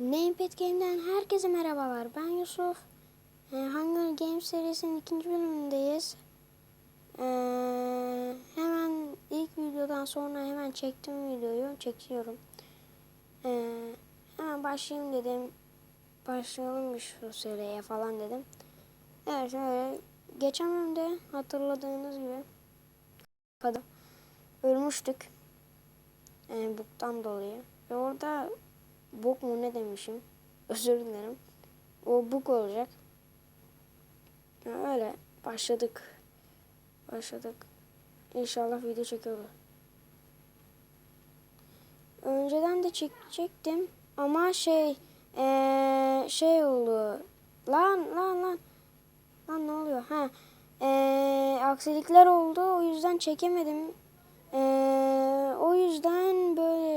Namepad Game'den herkese merhabalar. Ben Yusuf. Ee, Hunger Games serisinin ikinci bölümündeyiz. Ee, hemen ilk videodan sonra hemen çektim videoyu. Çekiyorum. Ee, hemen başlayayım dedim. Başlayalım şu seriye falan dedim. Evet öyle. Geçen bölümde hatırladığınız gibi kadın ölmüştük. Ee, buktan dolayı. Ve orada bok mu ne demişim. Özür dilerim. O buk olacak. Öyle başladık. Başladık. İnşallah video çekiyoruz. Önceden de çekecektim ama şey eee, şey oldu. Lan lan lan. Lan ne oluyor? Ha. Eee, aksilikler oldu. O yüzden çekemedim. Eee, o yüzden böyle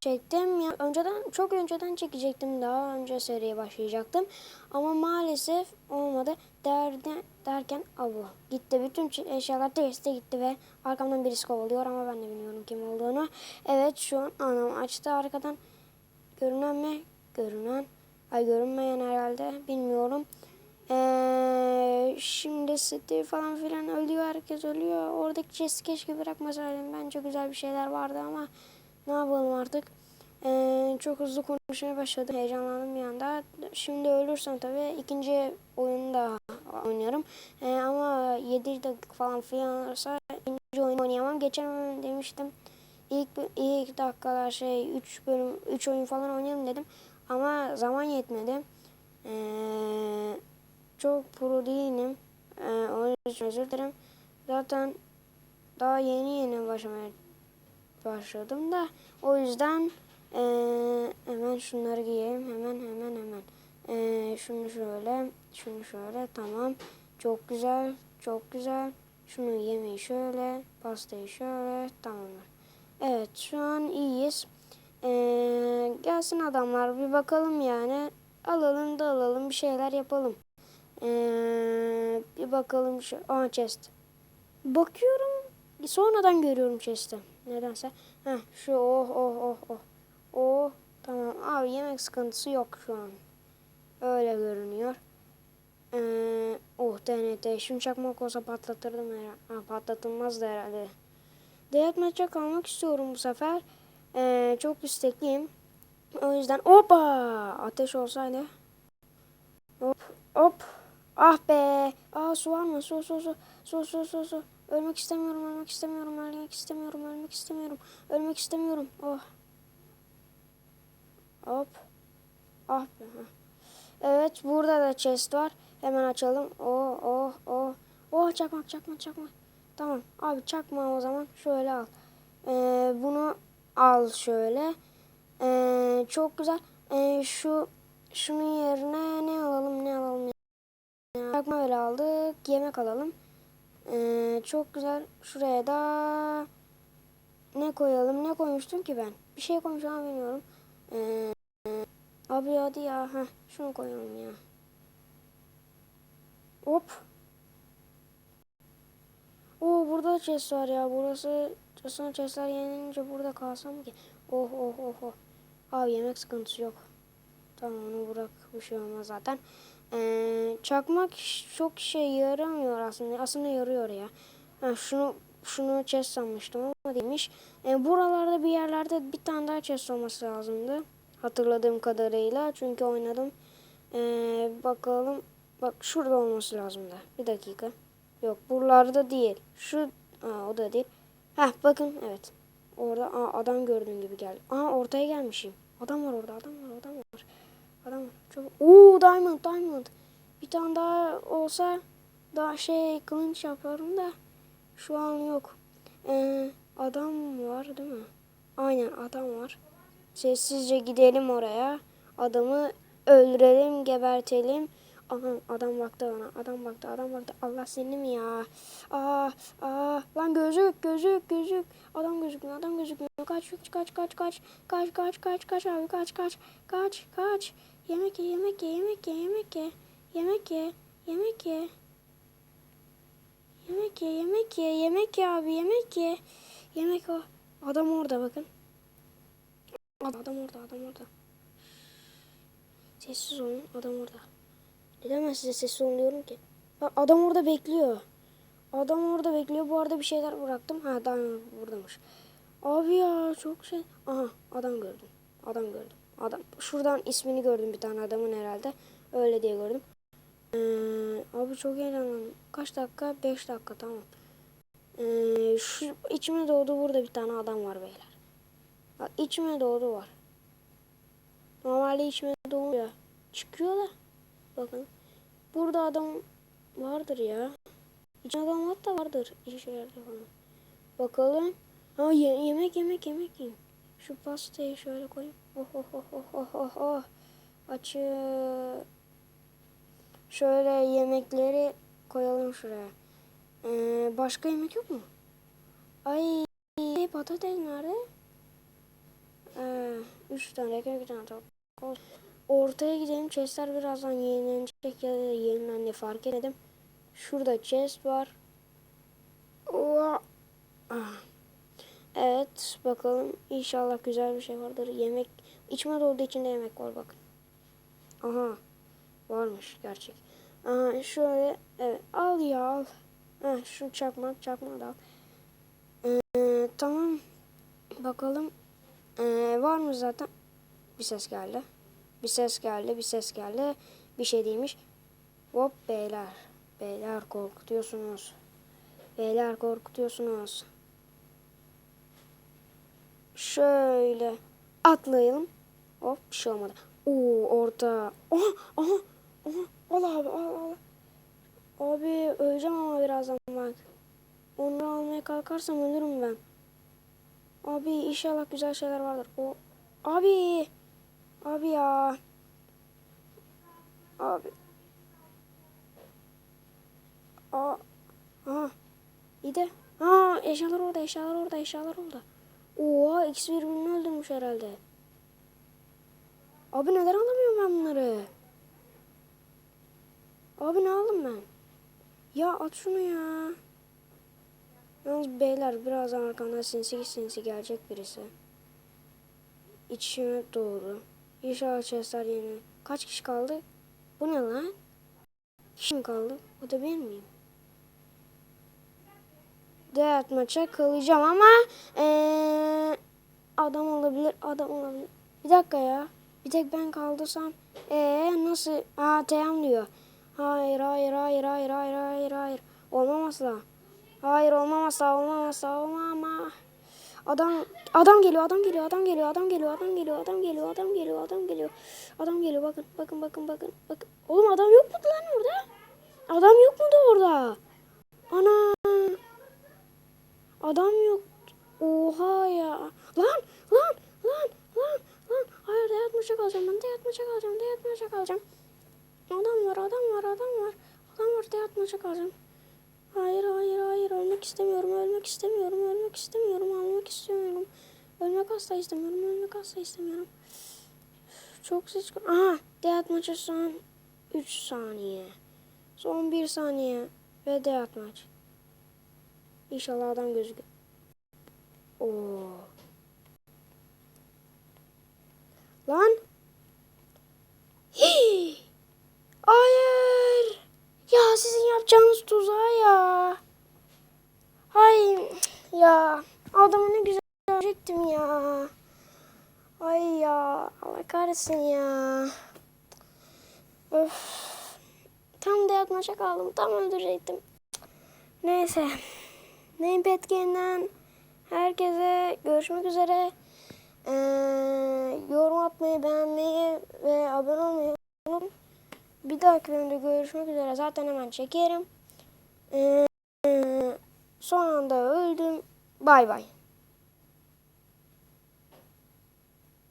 çektim. Ya önceden çok önceden çekecektim. Daha önce seriye başlayacaktım. Ama maalesef olmadı. Derden, derken abu gitti. Bütün eşyalar teste gitti ve arkamdan birisi kovalıyor ama ben de bilmiyorum kim olduğunu. Evet şu an anam açtı arkadan. Görünen mi? Görünen. Ay görünmeyen herhalde. Bilmiyorum. Ee, şimdi Steve falan filan ölüyor. Herkes ölüyor. Oradaki chest'i keşke bırakmasaydım. Bence güzel bir şeyler vardı ama ne yapalım artık. Ee, çok hızlı konuşmaya başladım. Heyecanlandım bir anda. Şimdi ölürsem tabii ikinci oyunu da oynarım. Ee, ama 7 dakika falan filan olursa ikinci oyunu oynayamam. Geçen demiştim. İlk, ilk dakikalar şey 3 bölüm 3 oyun falan oynayalım dedim. Ama zaman yetmedi. Ee, çok pro değilim. Ee, onun için özür dilerim. Zaten daha yeni yeni başlamaya başladım da o yüzden ee, hemen şunları giyeyim. Hemen hemen hemen. Ee, şunu şöyle, şunu şöyle. Tamam. Çok güzel, çok güzel. Şunu yemeği şöyle, pastayı şöyle. Tamamdır. Evet, şu an iyiyiz. Ee, gelsin adamlar bir bakalım yani. Alalım da alalım bir şeyler yapalım. Ee, bir bakalım şu. Aa chest. Bakıyorum. Sonradan görüyorum chest'i. Nedense. Heh, şu oh oh oh oh. Oh tamam. Abi yemek sıkıntısı yok şu an. Öyle görünüyor. Ee, oh TNT. Şimdi çakmak olsa patlatırdım herhalde. Ha, patlatılmazdı herhalde. Deathmatch'e kalmak istiyorum bu sefer. Ee, çok istekliyim. O yüzden hoppa ateş olsaydı. Hop hop. Ah be. Aa su var mı? Su su su. Su su su su. Ölmek istemiyorum, ölmek istemiyorum, ölmek istemiyorum, ölmek istemiyorum. Ölmek istemiyorum. Oh. Hop. Ah be. Evet burada da chest var. Hemen açalım. Oh oh oh. Oh çakmak çakmak çakmak. Tamam abi çakma o zaman şöyle al. Ee, bunu al şöyle. Ee, çok güzel. Ee, şu şunun yerine ne alalım ne alalım. Ne? Çakma öyle aldık. Yemek alalım. Ee, çok güzel. Şuraya da ne koyalım? Ne koymuştum ki ben? Bir şey koymuşum bilmiyorum. Ee, abi hadi ya. Heh, şunu koyalım ya. Hop. Oo burada da chest var ya. Burası Aslında chestler yenilince burada kalsam ki. Oh oh oh oh. Abi yemek sıkıntısı yok. Tamam onu bırak. Bir şey olmaz zaten. Ee, çakmak çok şey yaramıyor aslında. Aslında yarıyor ya. Ha, şunu şunu chest sanmıştım ama değilmiş. Ee, buralarda bir yerlerde bir tane daha chest olması lazımdı. Hatırladığım kadarıyla. Çünkü oynadım. Ee, bakalım. Bak şurada olması lazımdı. Bir dakika. Yok buralarda değil. Şu aa, o da değil. Heh bakın evet. Orada aa, adam gördüğüm gibi geldi. Aa ortaya gelmişim. Adam var orada adam var adam var. Para mı? Çabuk. Oo diamond diamond. Bir tane daha olsa daha şey kılınç yaparım da şu an yok. Ee, adam var değil mi? Aynen adam var. Sessizce gidelim oraya. Adamı öldürelim, gebertelim. Aha, adam baktı bana. Adam baktı, adam baktı. Allah seni mi ya? Aa, aa. Lan gözük, gözük, gözük. Adam gözükmüyor, adam gözükmüyor. Kaç, kaç, kaç, kaç. Kaç, kaç, kaç, kaç abi. Kaç, kaç, kaç, kaç. Yemek ye, yemek ye, yemek ye, yemek ye, yemek ye, yemek ye. Yemek ye, yemek ye, yemek ye abi, yemek ye. Yemek o. Adam orada bakın. Adam orada, adam orada. Sessiz olun. Adam orada. Neden ben size sessiz olun diyorum ki? Adam orada bekliyor. Adam orada bekliyor. Bu arada bir şeyler bıraktım. Ha daha buradamış. Abi ya çok şey. Aha adam gördüm. Adam gördüm. Adam. Şuradan ismini gördüm bir tane adamın herhalde. Öyle diye gördüm. Ee, abi çok heyecanlandım. Kaç dakika? 5 dakika tamam. Ee, şu içime doğdu burada bir tane adam var beyler. Bak içime doğdu var. Normalde içime doğuyor. Çıkıyor da. Bakın. Burada adam vardır ya. İçine adam hatta vardır. İşlerde falan. Bakalım. Ha ye- yemek yemek yemek yiyeyim. Şu pastayı şöyle koyayım. Oh oh oh oh oh oh oh. Açı. Şöyle yemekleri koyalım şuraya. Ee, başka yemek yok mu? Ay patates nerede? Ee, üç tane bir tane tavuk. Ortaya gidelim. Chestler birazdan yenilenecek ya da yenilendi fark etmedim. Şurada chest var. Oha. Ah. Evet bakalım inşallah güzel bir şey vardır. Yemek içime dolduğu içinde yemek var bakın. Aha varmış gerçek. Aha şöyle evet al ya al. Heh, şu çakmak çakmak da al. Ee, tamam bakalım ee, var mı zaten? Bir ses geldi. Bir ses geldi, bir ses geldi. Bir şey değilmiş. Hop beyler. Beyler korkutuyorsunuz. Beyler korkutuyorsunuz. Şöyle atlayalım. Hop bir şey olmadı. Oo orada. Aha aha aha. Al abi al al. Abi öleceğim ama birazdan bak. Onu almaya kalkarsam ölürüm ben. Abi inşallah güzel şeyler vardır. O abi. Abi ya. Abi. Aa. Aha. İyi de. Aa eşyalar orada, eşyalar orada, eşyalar orada. Oha ikisi birbirini öldürmüş herhalde. Abi neden alamıyorum ben bunları? Abi ne aldım ben? Ya at şunu ya. Yalnız beyler birazdan arkamdan sinsi sinsi gelecek birisi. İçime doğru. İnşallah chestler yeni. Kaç kişi kaldı? Bu ne lan? Kişi mi kaldı? O da ben miyim? Death maça kalacağım ama ee, adam olabilir, adam olabilir. Bir dakika ya. Bir tek ben kaldırsam ee nasıl? Aa teyam diyor. Hayır, hayır, hayır, hayır, hayır, hayır, hayır. Olmam asla. Hayır olmam asla, olmam. Adam adam geliyor, adam geliyor, adam geliyor, adam geliyor, adam geliyor, adam geliyor, adam geliyor, adam geliyor. Adam geliyor bakın, bakın, bakın, bakın, bakın. Oğlum adam yok mu lan orada? Adam yok mu da orada? Ana. Adam yok. Oha ya. Lan, lan, lan, lan, lan. Hayır dayatmaca kalacağım ben, dayatmaca kalacağım, dayatmaca kalacağım. Adam var, adam var, adam var. Adam var, dayatmaca kalacağım. Hayır, hayır, hayır. Ölmek istemiyorum, ölmek istemiyorum, ölmek istemiyorum, ölmek istemiyorum. Ölmek asla istemiyorum, ölmek asla istemiyorum. Çok ses... Aha, Death maçı son 3 saniye. Son 1 saniye ve Death maç. İnşallah adam gözüküyor. Oo. Lan. Hii. Hayır. Ya sizin yapacağınız tuzağa ya. Hay ya. Adamı ne güzel görecektim ya. Ay ya. Allah kahretsin ya. Öf. Tam da yatmaşa kaldım. Tam öldürecektim. Neyse. Name Petken'den herkese görüşmek üzere. Ee, yorum atmayı, beğenmeyi ve abone olmayı unutmayın. Bir dahaki bölümde görüşmek üzere. Zaten hemen çekerim. Ee, son anda öldüm. Bay bay.